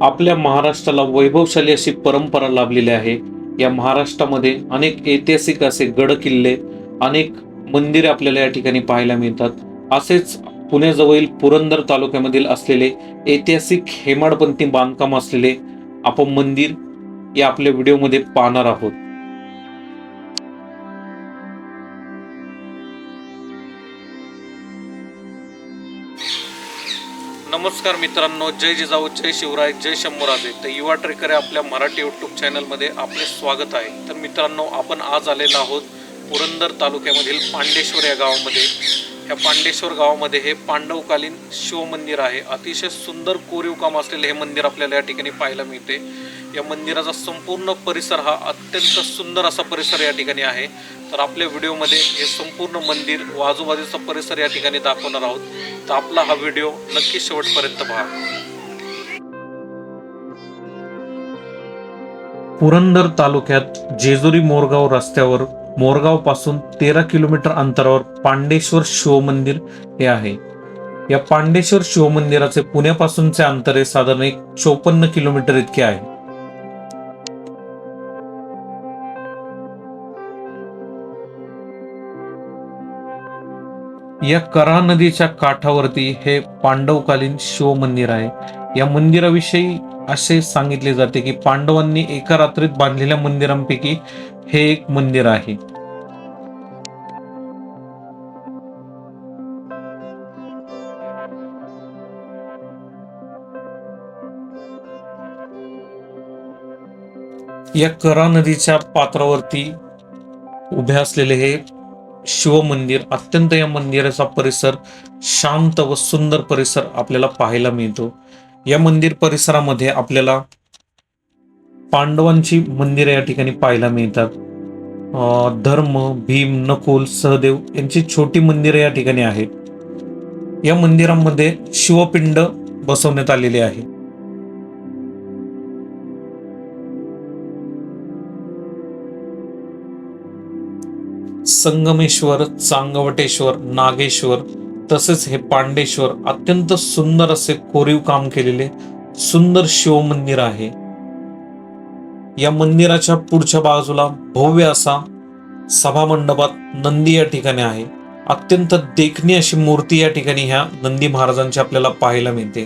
आपल्या महाराष्ट्राला वैभवशाली अशी परंपरा लाभलेली आहे. या महाराष्ट्रामध्ये अनेक ऐतिहासिक असे गड किल्ले अनेक मंदिरे आपल्याला या ठिकाणी पाहायला मिळतात. असेच पुण्याजवळील पुरंदर तालुक्यामधील असलेले ऐतिहासिक हेमाडपंथी बांधकाम असलेले आपण मंदिर या आपल्या व्हिडिओमध्ये पाहणार आहोत. नमस्कार मित्रांनो जय जिजाऊ जय शिवराय जय शंभूराजे तर युवा ट्रेकर आपल्या मराठी यूट्यूब चॅनलमध्ये आपले स्वागत आहे. तर मित्रांनो आपण आज आलेलो आहोत पुरंदर तालुक्यामधील पांडेश्वर या गावामध्ये. या पांडेश्वर गावामध्ये हे पांडवकालीन शिवमंदिर आहे. अतिशय सुंदर कोरीव काम असलेले हे मंदिर आपल्याला या ठिकाणी पाहायला मिळते. या मंदिराचा संपूर्ण परिसर हा अत्यंत सुंदर असा परिसर या ठिकाणी आहे. तर आपल्या व्हिडिओमध्ये हे संपूर्ण मंदिर व आजूबाजूचा परिसर या ठिकाणी दाखवणार आहोत. तर आपला हा व्हिडिओ नक्की शेवटपर्यंत पहा. पुरंदर तालुक्यात जेजुरी मोरगाव रस्त्यावर मोरगावपासून तेरा किलोमीटर अंतरावर पांडेश्वर शिवमंदिर हे आहे. या पांडेश्वर शिवमंदिराचे पुण्यापासूनचे अंतर हे साधारण एक चोपन्न किलोमीटर इतके आहे. या करा नदीच्या काठावरती हे पांडवकालीन शिवमंदिर आहे. या मंदिराविषयी असे सांगितले जाते की पांडवांनी एका रात्रीत बांधलेल्या मंदिरांपैकी हे एक मंदिर आहे. या करा नदीच्या पात्रावरती उभे असलेले हे शिवमंदिर अत्यंत या मंदिराचा परिसर शांत व सुंदर परिसर आपल्याला पाहायला मिळतो. या मंदिर परिसरामध्ये आपल्याला पांडवांची मंदिरं या ठिकाणी पाहायला मिळतात. धर्म भीम नकुल सहदेव यांची छोटी मंदिरं या ठिकाणी आहेत. या मंदिरांमध्ये शिवपिंड बसवण्यात आलेले आहे. संगमेश्वर चांगवटेश्वर नागेश्वर तसेच हे पांडेश्वर अत्यंत सुंदर असे कोरीव काम केलेले सुंदर शिवमंदिर आहे. या मंदिराच्या पुढच्या बाजूला भव्य असा सभा मंडपात नंदी या ठिकाणी आहे. अत्यंत देखणी अशी मूर्ती या ठिकाणी ह्या नंदी महाराजांची आपल्याला पाहायला मिळते.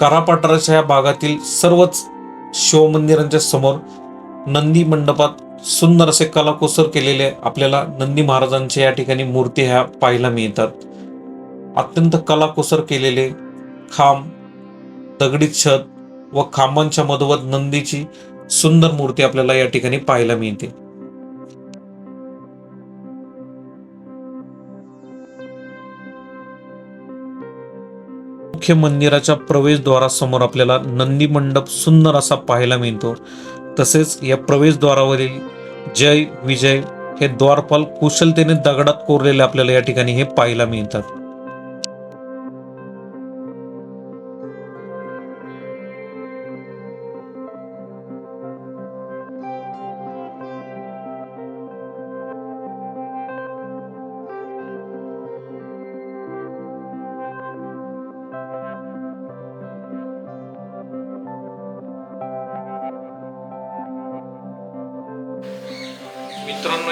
करापाटाराच्या या भागातील सर्वच शिवमंदिरांच्या समोर नंदी मंडपात सुंदर असे कलाकुसर केलेले आपल्याला नंदी महाराजांच्या या ठिकाणी मूर्ती ह्या पाहायला मिळतात. अत्यंत कलाकुसर केलेले खांब दगडी छत व खांबांच्या मधोमध नंदीची सुंदर मूर्ती आपल्याला या ठिकाणी पाहायला मिळते. मुख्य मंदिराच्या प्रवेशद्वारासमोर आपल्याला नंदी मंडप सुंदर असा पाहायला मिळतो. तसेच या प्रवेशद्वारावरील जय विजय हे द्वारपाल कुशलतेने दगडात कोरलेले आपल्याला या ठिकाणी हे पाहायला मिळतात.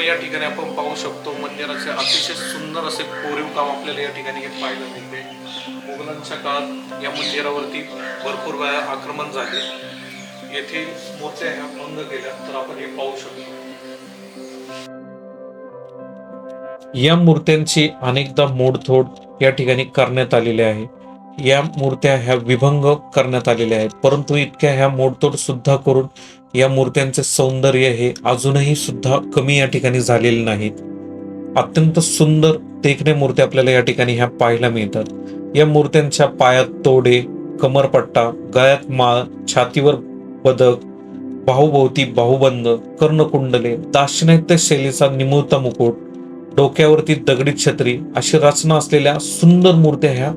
या ठिकाणी आपण पाहू शकतो मंदिराचे अतिशय सुंदर असे कोरीव काम आपल्याला या ठिकाणी हे पाहायला मिळते. मुघलांच्या काळात या मंदिरावरती भरपूर वेळा आक्रमण झाले. येथील मूर्त्या ह्या भंग केल्या तर आपण हे पाहू शकतो. या मूर्त्यांची अनेकदा मोडतोड या ठिकाणी करण्यात आलेली आहे. या मूर्त्या ह्या विभंग करण्यात आलेल्या आहेत. परंतु इतक्या ह्या मोडतोड सुद्धा करून या मूर्त्यांचे सौंदर्य हे अजूनही सुद्धा कमी या ठिकाणी झालेले नाहीत. अत्यंत सुंदर देखणे मूर्त्या आपल्याला या ठिकाणी ह्या पाहायला मिळतात. या मूर्त्यांच्या पायात तोडे कमरपट्टा गळ्यात माळ छातीवर पदक बाहुभोवती बाहुबंद कर्णकुंडले दाक्षिणात्य शैलीचा निमुळता मुकुट डोक्यावरती दगडी छत्री अशी रचना असलेल्या सुंदर मूर्त्या ह्या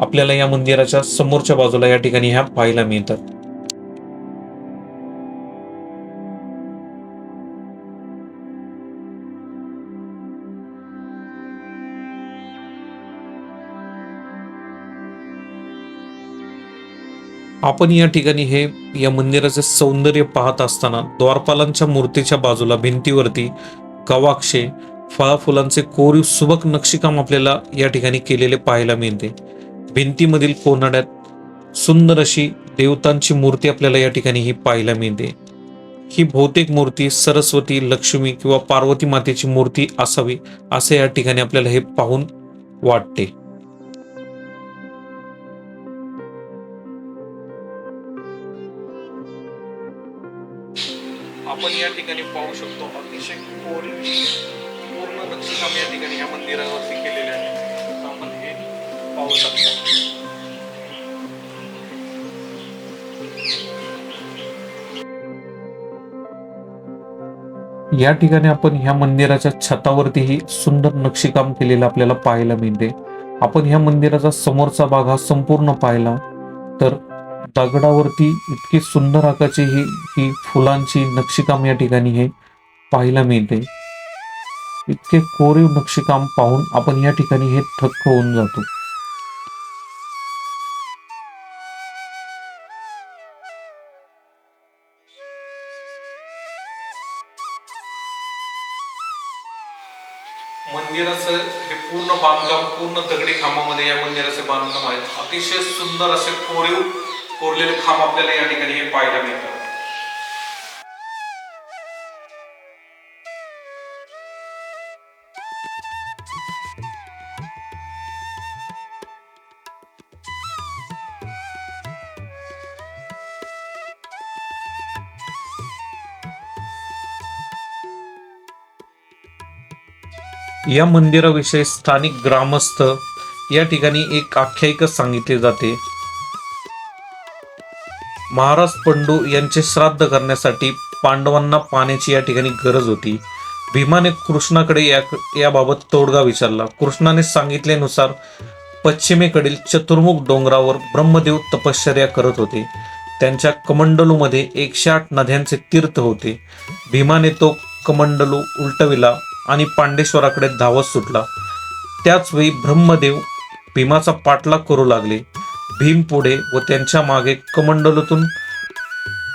आपल्याला या मंदिराच्या समोरच्या बाजूला या ठिकाणी ह्या पाहायला मिळतात. आपण या ठिकाणी हे या मंदिराचे सौंदर्य पाहत असताना द्वारपालांच्या मूर्तीच्या बाजूला भिंतीवरती गवाक्षे फळाफुलांचे कोरीव सुबक नक्षीकाम आपल्याला या ठिकाणी केलेले पाहायला मिळते. भिंतीमधील कोनाड्यात सुंदर अशी देवतांची मूर्ती आपल्याला या ठिकाणी ही पाहायला मिळते. ही बहुतेक मूर्ती सरस्वती लक्ष्मी किंवा पार्वती मातेची मूर्ती असावी असे या ठिकाणी आपल्याला हे पाहून वाटते. ठिकाणी पाहू शकतो. अतिशय कोरी पूर्ण नक्षीकाम या ठिकाणी या मंदिरावरती केलेले आहे. आपण हे पाहू शकतो. या ठिकाणी आपण ह्या मंदिराच्या छतावरतीही सुंदर नक्षीकाम केलेलं आपल्याला पाहायला मिळते. आपण ह्या मंदिराचा समोरचा भाग हा संपूर्ण पाहिला. तर दगडावरती इतकी सुंदर आकाराची ही ही फुलांची नक्षीकाम या ठिकाणी हे पाहायला मिळते. इतके कोरीव नक्षीकाम पाहून आपण या ठिकाणी हे थक्क होऊन जातो. मंदिराचं हे पूर्ण बांधकाम पूर्ण दगडी खांबामध्ये या मंदिराचे बांधकाम आहे अतिशय सुंदर असे कोरीव कोरलेले खांब आपल्याला या ठिकाणी हे पाहायला मिळतात. या मंदिराविषयी स्थानिक ग्रामस्थ या ठिकाणी एक आख्यायिका सांगितली जाते. महाराज पंडू यांचे श्राद्ध करण्यासाठी पांडवांना पाण्याची या ठिकाणी गरज होती. भीमाने कृष्णाकडे या याबाबत तोडगा विचारला. कृष्णाने सांगितल्यानुसार पश्चिमेकडील चतुर्मुख डोंगरावर ब्रह्मदेव तपश्चर्या करत होते. त्यांच्या कमंडलूमध्ये एकशे आठ नद्यांचे तीर्थ होते. भीमाने तो कमंडलू उलटविला आणि पांडेश्वराकडे धावत सुटला. त्याचवेळी ब्रह्मदेव भीमाचा पाठलाग करू लागले. भीम पुढे व त्यांच्या मागे कमंडलूतून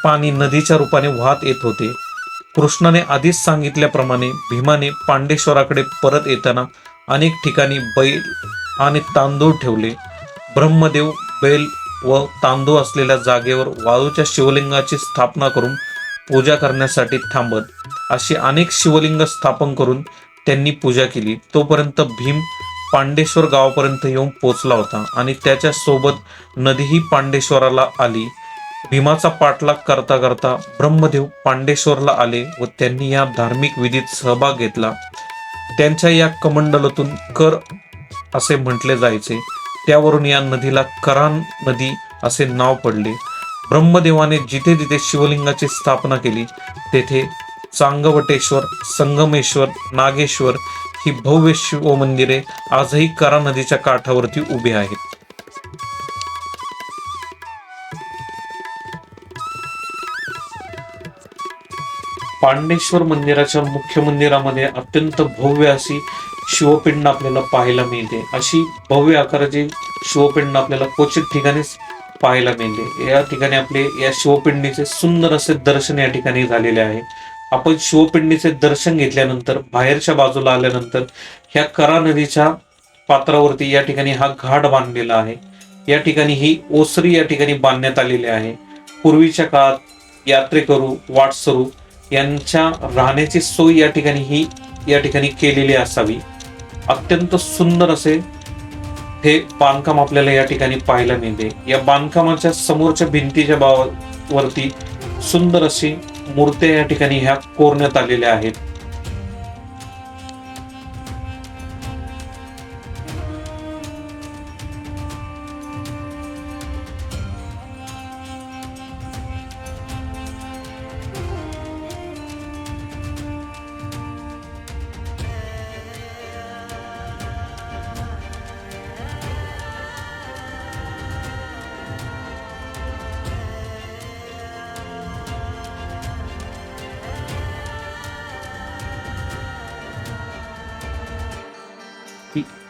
पाणी नदीच्या रूपाने वाहत येत होते. कृष्णाने आधीच सांगितल्याप्रमाणे भीमाने पांडेश्वराकडे परत येताना अनेक ठिकाणी बैल आणि तांदूळ ठेवले. ब्रह्मदेव बैल व तांदूळ असलेल्या जागेवर वाळूच्या शिवलिंगाची स्थापना करून पूजा करण्यासाठी थांबत. अशी अनेक शिवलिंग स्थापन करून त्यांनी पूजा केली. तोपर्यंत भीम पांडेश्वर गावापर्यंत येऊन पोचला होता आणि त्याच्या सोबत नदीही पांडेश्वराला आली. भीमाचा पाठलाग करता करता ब्रह्मदेव पांडेश्वरला आले व त्यांनी या धार्मिक विधीत सहभाग घेतला. त्यांच्या या कमंडलातून कर असे म्हटले जायचे. त्यावरून या नदीला करान नदी असे नाव पडले. ब्रह्मदेवाने जिथे जिथे शिवलिंगाची स्थापना केली तेथे चांगवटेश्वर संगमेश्वर नागेश्वर ही भव्य शिवमंदिरे आजही करा नदीच्या काठावरती उभी आहेत. पांडेश्वर मंदिराच्या मुख्य मंदिरामध्ये अत्यंत भव्य अशी शिवपिंड आपल्याला पाहायला मिळते. अशी भव्य आकाराची शिवपिंड आपल्याला क्वचित ठिकाणीच पाहायला मिळते. या ठिकाणी आपले या शिवपिंडीचे सुंदर असे दर्शन या ठिकाणी झालेले आहे. आपण शिवपिंडीचे दर्शन घेतल्यानंतर बाहेरच्या बाजूला आल्यानंतर ह्या करा नदीच्या पात्रावरती या ठिकाणी हा घाट बांधलेला आहे. या ठिकाणी ही ओसरी या ठिकाणी बांधण्यात आलेली आहे. पूर्वीच्या काळात यात्रेकरू वाटसरू यांच्या राहण्याची सोय या ठिकाणी ही या ठिकाणी केलेली असावी. अत्यंत सुंदर असे हे बांधकाम आपल्याला या ठिकाणी पाहायला मिळते. या बांधकामाच्या समोरच्या भिंतीच्या बाव- वरती सुंदर अशी मूर्त्या या ठिकाणी ह्या कोरण्यात आलेल्या आहेत.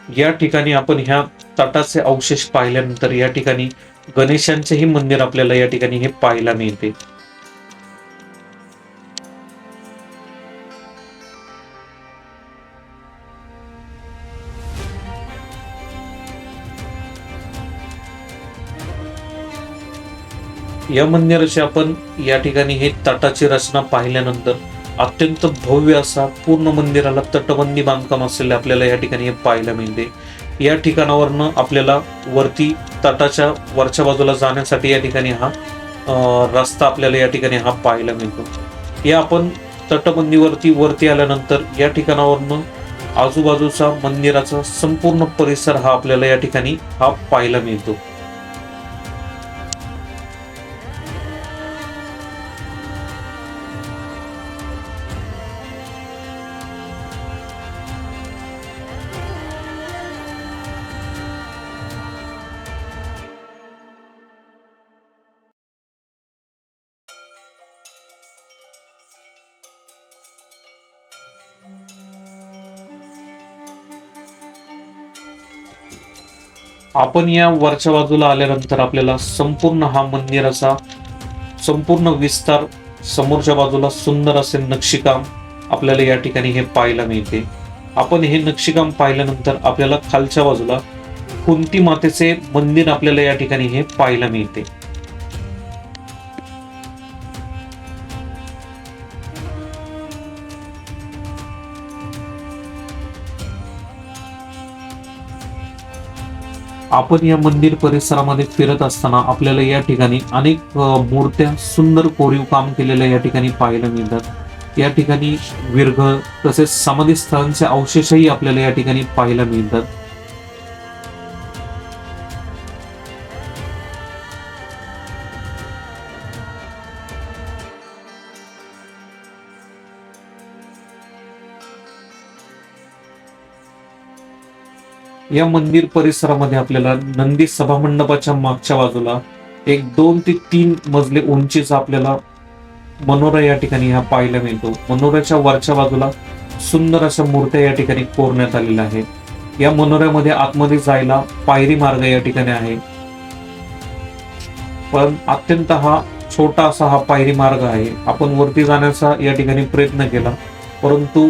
या ठिकाणी आपण ह्या तटाचे अवशेष पाहिल्यानंतर या ठिकाणी गणेशांचेही मंदिर आपल्याला या ठिकाणी हे पाहायला मिळते. या मंदिराची आपण या ठिकाणी हे तटाची रचना पाहिल्यानंतर अत्यंत भव्य असा पूर्ण मंदिराला तटबंदी बांधकाम असलेले आपल्याला या ठिकाणी हे पाहायला मिळते. या ठिकाणावरनं आपल्याला वरती तटाच्या वरच्या बाजूला जाण्यासाठी या ठिकाणी हा रस्ता आपल्याला या ठिकाणी हा पाहायला मिळतो. या आपण तटबंदीवरती वरती आल्यानंतर या ठिकाणावरनं आजूबाजूचा मंदिराचा संपूर्ण परिसर हा आपल्याला या ठिकाणी हा पाहायला मिळतो. आपण या वरच्या बाजूला आल्यानंतर आपल्याला संपूर्ण हा मंदिराचा संपूर्ण विस्तार समोरच्या बाजूला सुंदर असे नक्षीकाम आपल्याला या ठिकाणी हे पाहायला मिळते. आपण हे नक्षीकाम पाहिल्यानंतर आपल्याला खालच्या बाजूला कुंती मातेचे मंदिर आपल्याला या ठिकाणी हे पाहायला मिळते. आपण या मंदिर परिसरामध्ये फिरत असताना आपल्याला या ठिकाणी अनेक मूर्त्या सुंदर कोरीव काम केलेल्या या ठिकाणी पाहायला मिळतात. या ठिकाणी विरघ तसेच समाधी स्थळांचे अवशेषही आपल्याला या ठिकाणी पाहायला मिळतात. या मंदिर परिसरामध्ये आपल्याला नंदी सभामंडपाच्या मागच्या बाजूला एक दोन ते तीन मजले उंचीचा आपल्याला मनोरा या ठिकाणी हा पाहायला मिळतो. मनोऱ्याच्या वरच्या बाजूला सुंदर अशा मूर्त्या या ठिकाणी कोरण्यात आलेल्या आहेत. या मनोऱ्यामध्ये आतमध्ये जायला पायरी मार्ग या ठिकाणी आहे. पण अत्यंत हा छोटा असा हा पायरी मार्ग आहे. आपण वरती जाण्याचा या ठिकाणी प्रयत्न केला परंतु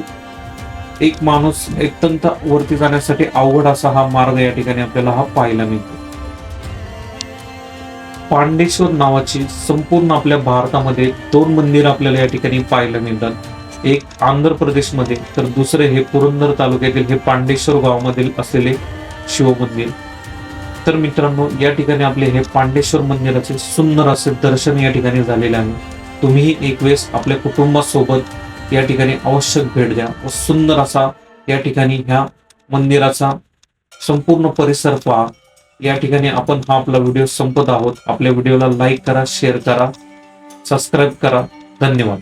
एक माणूस एकतंत वरती जाण्यासाठी अवघड असा हा मार्ग या ठिकाणी आपल्याला हा पाहायला मिळतो. पांडेश्वर नावाची संपूर्ण आपल्या भारतामध्ये दोन मंदिर आपल्याला या ठिकाणी पाहायला मिळतात. एक आंध्र प्रदेशमध्ये तर दुसरे हे पुरंदर तालुक्यातील हे पांडेश्वर गावामधील असलेले शिवमंदिर तर मित्रांनो या ठिकाणी आपले हे पांडेश्वर मंदिराचे सुंदर असे दर्शन या ठिकाणी झालेले आहे. तुम्ही एक वेळेस आपल्या कुटुंबासोबत या ठिकाणी आवश्यक भेट द्या. व सुंदर असा या ठिकाणी ह्या मंदिराचा संपूर्ण परिसर पहा. या ठिकाणी आपण हा आपला व्हिडिओ संपत आहोत. आपल्या व्हिडिओला लाईक करा शेअर करा सबस्क्राईब करा. धन्यवाद.